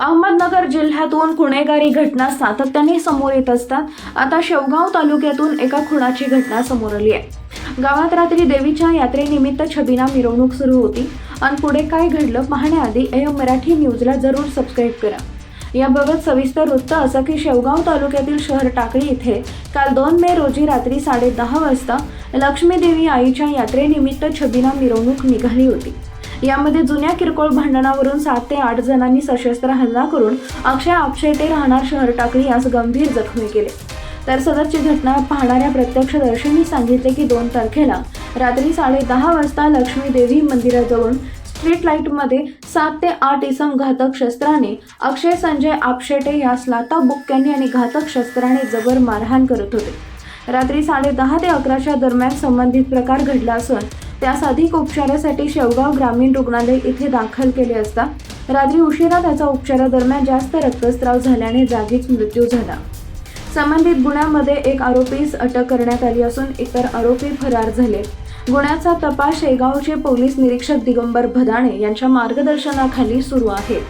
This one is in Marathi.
अहमदनगर जिल्ह्यातून गुन्हेगारी घटना सातत्याने समोर येत असतात. आता शेवगाव तालुक्यातून एका खुनाची घटना समोर आली आहे. गावात रात्री देवीच्या यात्रेनिमित्त छबिना मिरवणूक सुरू होती. आणि पुढे काय घडलं पाहण्याआधी एम मराठी न्यूजला जरूर सबस्क्राईब करा. याबाबत सविस्तर वृत्त असं की शेवगाव तालुक्यातील शहर टाकळी इथे काल दोन मे रोजी रात्री साडे दहा वाजता लक्ष्मीदेवी आईच्या यात्रेनिमित्त छबिना मिरवणूक निघाली होती. यामध्ये जुन्या किरकोळ भांडणावरून सात ते आठ जणांनी सशस्त्र हल्ला करून अक्षय आपशेटे राहणार शहर टाकळी यास गंभीर जखमी केले. तर सदरची घटना पाहणाऱ्या प्रत्यक्षदर्शींनी सांगितले की दोन तारखेला रात्री साडे दहा वाजता लक्ष्मी देवी मंदिराजवळून स्ट्रीट लाईटमध्ये सात ते आठ इसम घातक शस्त्राने अक्षय संजय आपशेटे यास लाता बुक्क्यांनी आणि घातक शस्त्राने जबर मारहाण करत होते. रात्री साडे दहा ते अकराच्या दरम्यान संबंधित प्रकार घडला असून त्यास अधिक उपचारासाठी शेवगाव ग्रामीण रुग्णालय इथे दाखल केले असता रात्री उशिरा त्याचा उपचारादरम्यान जास्त रक्तस्राव झाल्याने जागीच मृत्यू झाला. संबंधित गुन्ह्यामध्ये एक आरोपीस अटक करण्यात आली असून इतर आरोपी फरार झाले. गुन्ह्याचा तपास शेगावचे पोलीस निरीक्षक दिगंबर भदाणे यांच्या मार्गदर्शनाखाली सुरू आहे.